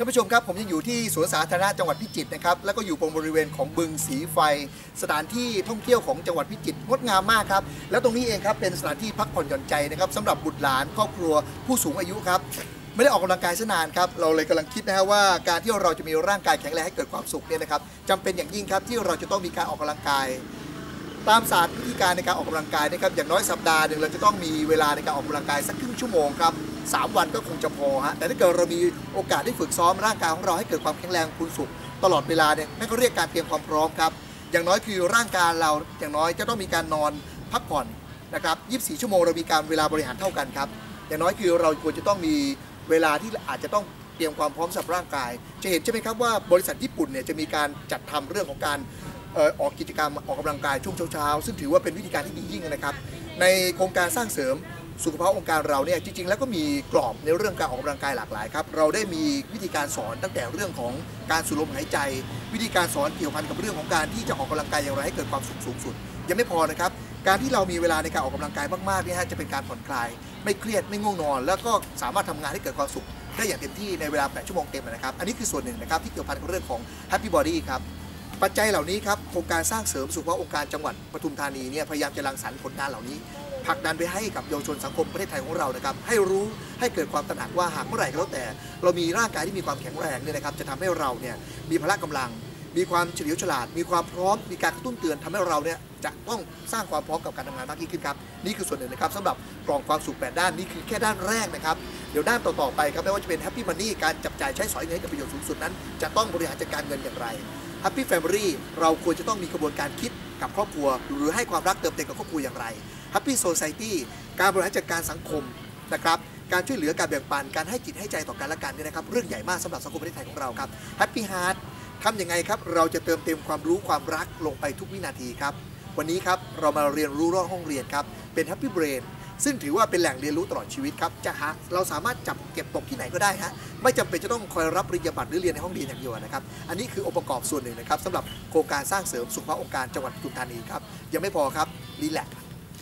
ท่านผู้ชมครับผมยังอยู่ที่สวนสาธารณะจังหวัดพิจิตรนะครับแล้วก็อยู่ตรงบริเวณของบึงสีไฟ สถานที่ท่องเที่ยวของจังหวัดพิจิตรงดงามมากครับแล้วตรงนี้เองครับเป็นสถานที่พักผ่อนหย่อนใจนะครับสำหรับบุตรหลานครอบครัวผู้สูงอายุครับไม่ได้ออกกำลังกายซะนานครับเราเลยกำลังคิดนะฮะว่าการที่เราจะมีร่างกายแข็งแรงให้เกิดความสุขเนี่ยนะครับจำเป็นอย่างยิ่งครับที่เราจะต้องมีการออกกำลังกายตามศาสตร์วิธีการในการออกกำลังกายนะครับอย่างน้อยสัปดาห์หนึ่งเราจะต้องมีเวลาในการออกกำลังกายสักครึ่งชั่วโมงครับ สามวันก็คงจะพอฮะแต่ถ้าเกิดเรามีโอกาสได้ฝึกซ้อมร่างกายของเราให้เกิดความแข็งแรงคุณสุข ตลอดเวลาเนี่ยนั่นก็เรียกการเตรียมความพร้อมครับ อย่างน้อยคือร่างกายเราอย่างน้อยจะต้องมีการนอนพักผ่อนนะครับ 24 ชั่วโมงเรามีการเวลาบริหารเท่ากันครับ อย่างน้อยคือเราควรจะต้องมีเวลาที่อาจจะต้องเตรียมความพร้อมสำหรับร่างกาย จะเห็นใช่ไหมครับว่าบริษัทญี่ปุ่นเนี่ยจะมีการจัดทำเรื่องของการออกกิจกรรมออกกำลังกายช่วงเช้าๆซึ่งถือว่าเป็นวิธีการที่ดียิ่งนะครับ ในโครงการสร้างเสริม สุขภาพองค์การเราเนี่ยจริง ๆ แล้วก็มีกรอบในเรื่องการออกกำลังกายหลากหลายครับเราได้มีวิธีการสอนตั้งแต่เรื่องของการสูดลมหายใจ วิธีการสอนเกี่ยวพันกับเรื่องของการที่จะออกกำลังกายอย่างไรให้เกิดความสุขสูงสุด ยังไม่พอนะครับการที่เรามีเวลาในการออกกำลังกายมากๆเนี่ยฮะจะเป็นการผ่อนคลาย ไม่เครียดไม่ง่วงนอน แล้วก็สามารถทำงานให้เกิดความสุขได้อย่างเต็มที่ในเวลา 8 ชั่วโมงเต็มนะครับ อันนี้คือส่วนหนึ่งนะครับที่เกี่ยวพันกับเรื่องของ Happy Body ครับ ปัจจัยเหล่านี้ครับโครงการสร้างเสริมสุขภาพองค์การจังหวัดปทุมธานีเนี่ยพยายามจะรังสรรค์ผลงานเหล่านี้ ผลักดันไปให้กับเยาวชนสังคมประเทศไทยของเรานะครับให้รู้ให้เกิดความตระหนักว่าหากเมื่อไหร่ก็แล้วแต่ เรามีร่างกายที่มีความแข็งแรงเนี่ยนะครับจะทำให้เราเนี่ยมีพละกำลัง มีความเฉลียวฉลาด มีความพร้อมมีการกระตุ้นเตือนทำให้เราเนี่ยจะต้องสร้างความพร้อมกับการทำงานมากยิ่งขึ้นครับนี่คือส่วนหนึ่งนะครับสำหรับกล่องความสุขแปดด้านนี่คือแค่ด้านแรกนะครับเดี๋ยวด้านต่อๆไปครับไม่ว่าจะเป็น Happy Money การจับจ่ายใช้สอยเงินให้กิดประโยชน์สูงสุดนั้น จะต้องบริหารจัดการเงินอย่างไร Happy Family เราควรจะต้องมีกระบวนการคิด กับครอบครัว หรือให้ความรักเติมเต็มกับครอบครัวอย่างไร Happy Society การบริหารจัดการสังคมนะครับการช่วยเหลือการแบ่งปันการให้จิตให้ใจต่อกันและกันเนี่ยนะครับเรื่องใหญ่มากสำหรับสังคมประเทศไทยของเราครับ Happy Heart ทำยังไงครับ เราจะเติมเต็มความรู้ความรักลงไปทุกวินาทีครับ วันนี้ครับ เรามาเรียนรู้รอบห้องเรียนครับ เป็น Happy Brain ซึ่งถือว่าเป็นแหล่งเรียนรู้ตลอดชีวิตครับจะหาเราสามารถจับเก็บตกที่ไหนก็ได้ฮะไม่จำเป็นจะต้องคอยรับปริญญาบัตรหรือเรียนในห้องเรียนอย่างเดียวนะครับ อันนี้คือองค์ประกอบส่วนหนึ่งนะครับสำหรับโครงการสร้างเสริมสุขภาพองค์การจังหวัดปทุมธานีครับยังไม่พอครับรีแลก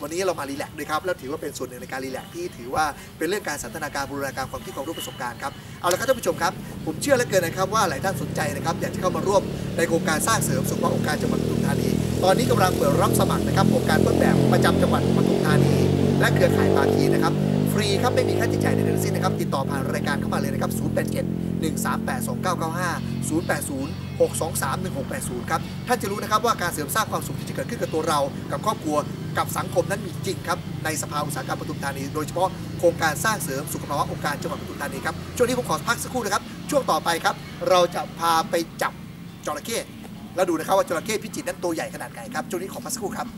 วันนี้เรามารีแลกด้วยครับแล้วถือว่าเป็นส่วนหนึ่งในการรีแลกที่ถือว่าเป็นเรื่องการสันทนาการบูรณาการความคิดความรู้ประสบการณ์ครับเอาละครับท่านผู้ชมครับ ผมเชื่อเหลือเกินนะครับว่าหลายท่านสนใจนะครับอยากจะเข้ามาร่วมในโครงการสร้างเสริมสุขภาพองค์การจังหวัดปทุมธานี ตอนนี้กำลังเปิดรับสมัครนะครับโครงการต้นแบบประจำจังหวัดปทุมธานี และเครือข่ายภาคีนะครับ ฟรีครับไม่มีค่าใช้จ่ายใดๆทั้งสิ้นนะครับ ติดต่อผ่านรายการเข้ามาเลยนะครับ 087 138 2995 080 623 1680 ครับ ท่านจะรู้นะครับว่าการเสริมสร้างความสุขที่จะเกิดขึ้นกับตัวเรา กับครอบครัว กับสังคมนั้นมีจริงครับ ในสภาอุตสาหกรรมปทุมธานี โดยเฉพาะโครงการสร้างเสริมสุขภาวะองค์การจังหวัดปทุมธานีครับ ช่วงนี้ผมขอพักสักครู่นะครับ ช่วงต่อไปครับ เราจะพาไปจับจระเข้ แล้วดูนะครับว่าจระเข้พิจิตรนั้นตัวใหญ่ขนาดไหนครับ ช่วงนี้ขอพักสักครู่ครับ